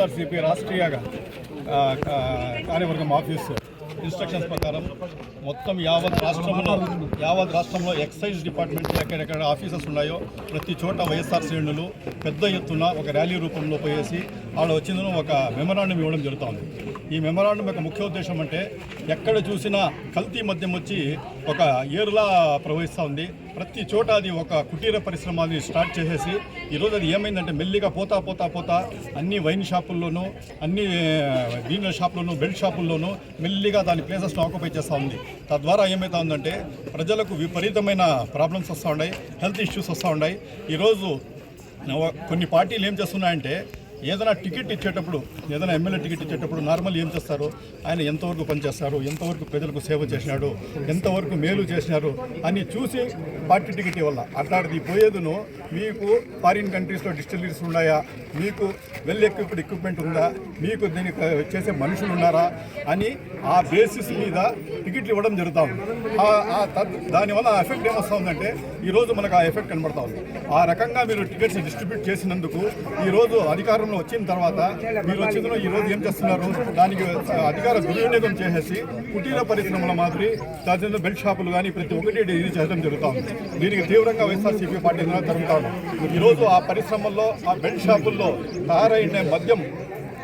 వైఎస్ఆర్సీపీ రాష్ట్రీయ కార్యవర్గం office. Instructions ప్రకారం మొత్తం యావత్ రాష్ట్రంలో యావత్ రాష్ట్రంలో ఎక్సైజ్ డిపార్ట్మెంట్ ఎక్కడెక్కడ ఆఫీసెస్ ఉన్నాయో ప్రతి చోట వైఎస్ఆర్ శ్రేణులు పెద్ద ఎత్తున ఒక ర్యాలీ రూపంలో పోయేసి ఆడ వచ్చిందను ఒక మెమరాండం ఇవ్వడం జరుగుతుంది. ఈ మెమరాండం యొక్క ముఖ్య ఉద్దేశం అంటే ఎక్కడ చూసినా కల్తీ మద్యం వచ్చి ఒక ఏరులా ప్రవహిస్తూ ఉంది. ప్రతి చోట అది ఒక కుటీర పరిశ్రమ అది స్టార్ట్ చేసేసి ఈరోజు అది ఏమైందంటే మెల్లిగా పోతా పోతా పోతా అన్ని వైన్ షాపుల్లోనూ అన్ని దీనిల షాపుల్లోనూ బెల్ట్ షాపుల్లోనూ మెల్లిగా దాని ప్లేసెస్ను ఆక్యుపై చేస్తూ ఉంది. తద్వారా ఏమవుతా ఉందంటే ప్రజలకు విపరీతమైన ప్రాబ్లమ్స్ వస్తూ ఉన్నాయి హెల్త్ ఇష్యూస్ వస్తూ ఉన్నాయి. ఈరోజు కొన్ని పార్టీలు ఏం చేస్తున్నాయంటే ఏదైనా టికెట్ ఇచ్చేటప్పుడు ఏదైనా ఎమ్మెల్యే టికెట్ ఇచ్చేటప్పుడు నార్మల్ ఏం చేస్తారు ఆయన ఎంతవరకు పనిచేస్తారు ఎంతవరకు ప్రజలకు సేవ చేసినాడు ఎంతవరకు మేలు చేసినారు అని చూసి పార్టీ టికెట్ ఇవ్వాల? అట్లాంటిది పోయేదును మీకు ఫారిన్ కంట్రీస్లో డిస్టిలరీస్ ఉన్నాయా? మీకు వెల్ ఎక్విప్డ్ ఎక్విప్మెంట్ ఉందా? మీకు దీనికి చేసే మనుషులు ఉన్నారా? అని ఆ బేసిస్ మీద టికెట్లు ఇవ్వడం జరుగుతూ ఉంది. దానివల్ల ఆ ఎఫెక్ట్ ఏమొస్తుందంటే ఈరోజు మనకు ఆ ఎఫెక్ట్ కనబడతా ఉంది. ఆ రకంగా మీరు టికెట్స్ డిస్ట్రిబ్యూట్ చేసినందుకు ఈరోజు అధికారంలో వచ్చిన తర్వాత మీరు వచ్చిందో ఈ రోజు ఏం చేస్తున్నారు? దానికి అధికార దుర్వినియోగం చేసేసి కుటీర పరిశ్రమల మాదిరి తదితర బెల్ట్ షాపులు కానీ ప్రతి ఒక్కటి ఇది చేయడం జరుగుతుంది. దీనికి తీవ్రంగా వైఎస్ఆర్సీపీ పార్టీ జరుగుతాను ఈరోజు ఆ పరిశ్రమల్లో ఆ బెల్ట్ షాపుల్లో తయారైన మద్యం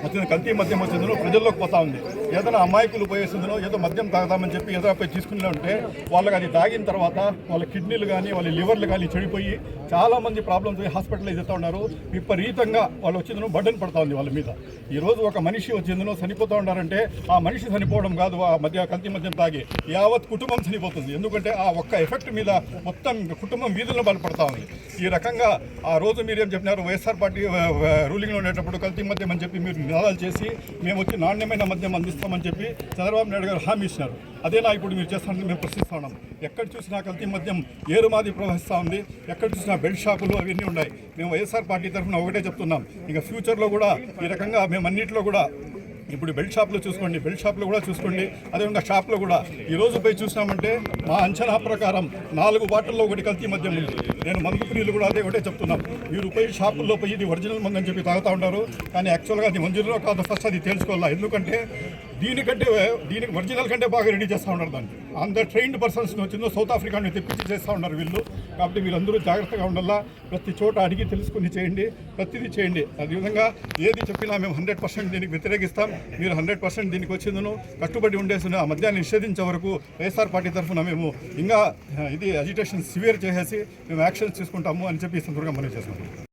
వచ్చిన కల్తీ మద్యం వచ్చిందో ప్రజల్లోకి పోతా ఉంది. ఏదైనా అమాయకులు పోయేసిందనో ఏదో మద్యం తాగుదామని చెప్పి ఏదో పోయి తీసుకునే ఉంటే వాళ్ళకి అది తాగిన తర్వాత వాళ్ళ కిడ్నీలు కానీ వాళ్ళ లివర్లు కానీ చెడిపోయి చాలామంది ప్రాబ్లమ్స్ హాస్పిటలైజ్ అవుతా ఉన్నారు. విపరీతంగా వాళ్ళు వచ్చిందో బర్డన్ పడతా ఉంది వాళ్ళ మీద. ఈ రోజు ఒక మనిషి వచ్చిందనో చనిపోతూ ఉన్నారంటే ఆ మనిషి చనిపోవడం కాదు ఆ మధ్య కల్తీ మద్యం తాగి యావత్ కుటుంబం చనిపోతుంది. ఎందుకంటే ఆ ఒక్క ఎఫెక్ట్ మీద మొత్తం కుటుంబం వీధుల్లో బలపడతా ఉంది. ఈ రకంగా ఆ రోజు మీరేం చెప్పినారు? వైఎస్ఆర్ పార్టీ రూలింగ్లో ఉండేటప్పుడు కల్తీ మద్యం అని చెప్పి మీరు నినాదాలు చేసి మేము వచ్చి నాణ్యమైన మద్యం అందిస్తామని చెప్పి చంద్రబాబు నాయుడు గారు హామీ ఇచ్చినారు అదేనా ఇప్పుడు మీరు చేస్తానని మేము ప్రశ్నిస్తా ఉన్నాం. ఎక్కడ చూసినా కల్తీ మద్యం ఏరుమాది ప్రవహిస్తూ ఉంది. ఎక్కడ చూసినా బెల్ట్ షాపులు అవన్నీ ఉన్నాయి. మేము వైఎస్ఆర్ పార్టీ తరఫున ఒకటే చెప్తున్నాం. ఇంకా ఫ్యూచర్లో కూడా ఈ రకంగా మేము అన్నింటిలో కూడా ఇప్పుడు బెల్ట్ షాప్లో చూసుకోండి బెల్ట్ షాప్లో కూడా చూసుకోండి. అదేవిధంగా షాప్లో కూడా. ఈ రోజు పోయి చూసినామంటే మా అంచనా ప్రకారం నాలుగు బాటిల్లో ఒకటి కల్తీ మద్యం ఉంది. నేను మందు ప్రియులు కూడా అదే ఒకటే చెప్తున్నాం. మీరు పోయి షాపుల్లో పోయి ఇది ఒరిజినల్ మందు అని చెప్పి తాగుతూ ఉంటారు. కానీ యాక్చువల్గా అది మంజూరులో కాదు. ఫస్ట్ అది తెలుసుకోవాలా? ఎందుకంటే దీనికంటే దీనికి ఒరిజినల్ కంటే బాగా రెడీ చేస్తూ ఉన్నారు దాన్ని. అంత ట్రైన్డ్ పర్సన్స్ వచ్చిందో సౌత్ ఆఫ్రికా నుంచి తెప్పించి చేస్తూ ఉన్నారు వీళ్ళు. కాబట్టి వీళ్ళందరూ జాగ్రత్తగా ఉండాలా? ప్రతి చోట అడిగి తెలుసుకుని చేయండి. ప్రతిదీ చేయండి. అదేవిధంగా ఏది చెప్పినా మేము హండ్రెడ్ పర్సెంట్ దీనికి వ్యతిరేకిస్తాం. మీరు హండ్రెడ్ పర్సెంట్ దీనికి వచ్చిందను. కట్టుబడి ఉండేసిన. ఆ మద్యాన్ని నిషేధించే వరకు వైఎస్ఆర్ పార్టీ తరఫున మేము ఇంకా ఇది అజిటేషన్ సివియర్ చేసేసి మేము యాక్షన్స్ తీసుకుంటాము అని చెప్పి సందర్భంగా మనం చేసుకుంటాం